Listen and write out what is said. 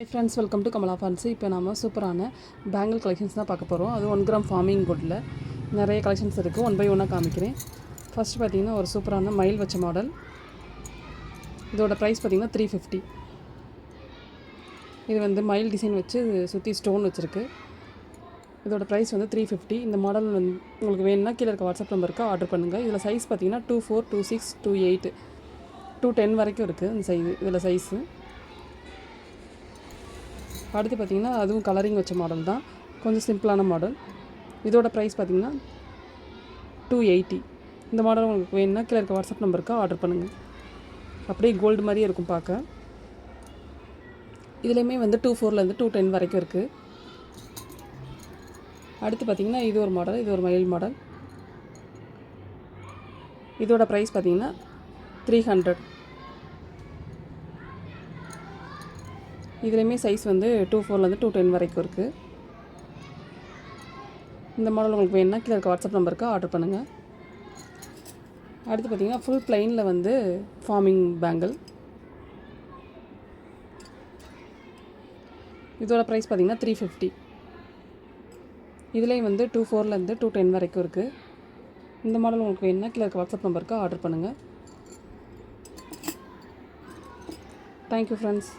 Friends welcome to Kamala fancy இப்போ நம்ம சூப்பரான பேங்கிள் கலெக்ஷன்ஸ் தான் பார்க்க போகிறோம் அது ஒன் கிராம் ஃபார்மிங் குட்டில் நிறைய கலெக்ஷன்ஸ் இருக்குது ஒன் பை ஒன்னாக காமிக்கிறேன். ஃபஸ்ட்டு பார்த்தீங்கன்னா ஒரு சூப்பரான மயில் வச்ச மாடல் இதோட ப்ரைஸ் பார்த்தீங்கன்னா த்ரீ ஃபிஃப்டி இது வந்து மயில் டிசைன் வச்சு சுற்றி ஸ்டோன் வச்சுருக்கு. இதோட ப்ரைஸ் வந்து த்ரீ ஃபிஃப்டி இந்த மாடல் வந்து உங்களுக்கு வேணும்னா கீழே இருக்க வாட்ஸ்அப் நம்பருக்கு ஆர்டர் பண்ணுங்கள் இதில் சைஸ் பார்த்தீங்கன்னா two four two six two eight two ten வரைக்கும் இருக்குது இந்த சைஸ் இதில் சைஸு அடுத்து பார்த்தீங்கன்னா அதுவும் கலரிங் வச்ச மாடல் தான். கொஞ்சம் சிம்பிளான மாடல் இதோட ப்ரைஸ் பார்த்திங்கன்னா டூ எயிட்டி இந்த மாடல் உங்களுக்கு வேணும்னா கீழே இருக்க வாட்ஸ்அப் நம்பருக்கு ஆர்டர் பண்ணுங்கள் அப்படியே கோல்டு மாதிரியே இருக்கும் பார்க்க. இதுலேயுமே வந்து டூ ஃபோர்லேருந்து டூ டென் வரைக்கும் இருக்குது அடுத்து பார்த்திங்கன்னா இது ஒரு மாடல் இது ஒரு மயில் மாடல் இதோட ப்ரைஸ் பார்த்தீங்கன்னா த்ரீ ஹண்ட்ரட் இதுலேயுமே சைஸ் வந்து டூ ஃபோர்லேருந்து டூ டென் வரைக்கும் இருக்குது இந்த மாடல் உங்களுக்கு வேணுன்னா கீழே இருக்க வாட்ஸ்அப் நம்பருக்கு ஆர்டர் பண்ணுங்கள் அடுத்து பார்த்தீங்கன்னா ஃபுல் பிளெயினில் வந்து ஃபார்மிங் பேங்கிள் இதோட ப்ரைஸ் பார்த்தீங்கன்னா த்ரீ ஃபிஃப்டி இதுலேயும் வந்து டூ ஃபோர்லேருந்து டூ டென் வரைக்கும் இருக்குது இந்த மாடல் உங்களுக்கு வேணுன்னா கீழே இருக்க வாட்ஸ்அப் நம்பருக்கு ஆர்டர் பண்ணுங்கள் தேங்க்யூ ஃப்ரெண்ட்ஸ்